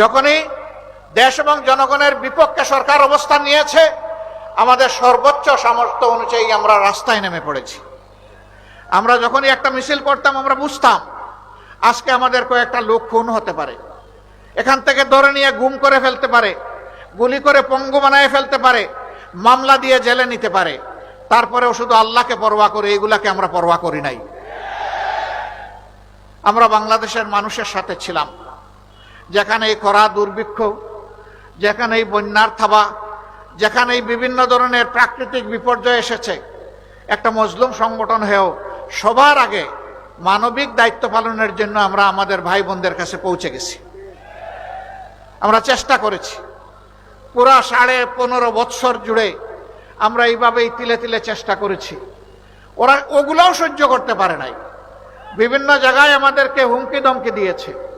যখনই দেশ এবং জনগণের বিপক্ষে সরকার অবস্থান নিয়েছে, আমাদের সর্বোচ্চ সামর্থ্য অনুযায়ী আমরা রাস্তায় নেমে পড়েছি। আমরা যখনই একটা মিছিল করতাম, আমরা বুঝতাম আজকে আমাদের কয়েকটা লোক খুন হতে পারে। এখান থেকে ধরে নিয়ে গুম করে ফেলতে পারে, গুলি করে পঙ্গু বানায় ফেলতে পারে, মামলা দিয়ে জেলে নিতে পারে। তারপরেও শুধু আল্লাহকে পরোয়া করে, এগুলাকে আমরা পরোয়া করি নাই। আমরা বাংলাদেশের মানুষের সাথে ছিলাম। যেখানে এই খরা দুর্ভিক্ষ, যেখানে এই বন্যার থাবা, যেখানে এই বিভিন্ন ধরনের প্রাকৃতিক বিপর্যয় এসেছে। একটা মজলুম সংগঠন হয়েও সবার আগে মানবিক দায়িত্ব পালনের জন্য আমরা আমাদের ভাই বোনদের কাছে পৌঁছে গেছি। আমরা চেষ্টা করেছি। পুরা সাড়ে পনেরো বৎসর জুড়ে আমরা এইভাবেই তিলে তিলে চেষ্টা করেছি। ওরা ওগুলোও সহ্য করতে পারে নাই। বিভিন্ন জায়গায় আমাদেরকে হুমকি দমকি দিয়েছে।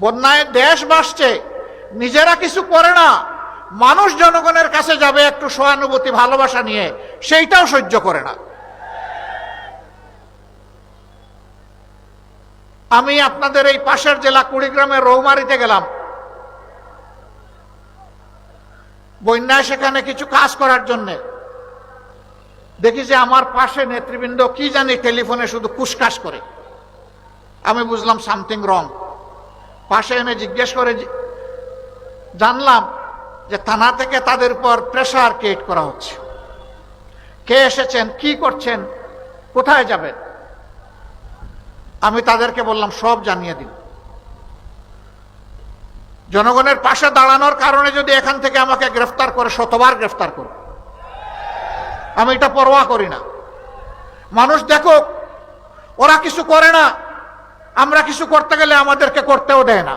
বন্যায় দেশ বাসছে নিজেরা কিছু করে না। মানুষ জনগণের কাছে যাবে একটু সহানুভূতি, ভালোবাসা নিয়ে, সেইটাও সহ্য করে না। আমি আপনাদের এই পাশের জেলা কুড়িগ্রামের রৌমারিতে গেলাম। বন্যায় সেখানে কিছু কাজ করার জন্যে। দেখি যে আমার পাশে নেতৃবৃন্দ কি জানি টেলিফোনে শুধু কুসকাস করে। আমি বুঝলাম সামথিং রং। পাশে এনে জিজ্ঞেস করে জানলাম যে থানা থেকে তাদের উপর প্রেশার ক্রিয়েট করা হচ্ছে। কে এসেছেন, কি করছেন, কোথায় যাবেন? আমি তাদেরকে বললাম, সব জানিয়ে দিন। জনগণের পাশে দাঁড়ানোর কারণে যদি এখান থেকে আমাকে গ্রেফতার করে, শতবার গ্রেফতার করো। আমি এটা পরোয়া করি না। মানুষ দেখুক, ওরা কিছু করে না। আমরা কিছু করতে গেলে আমাদেরকে করতেও দেয় না।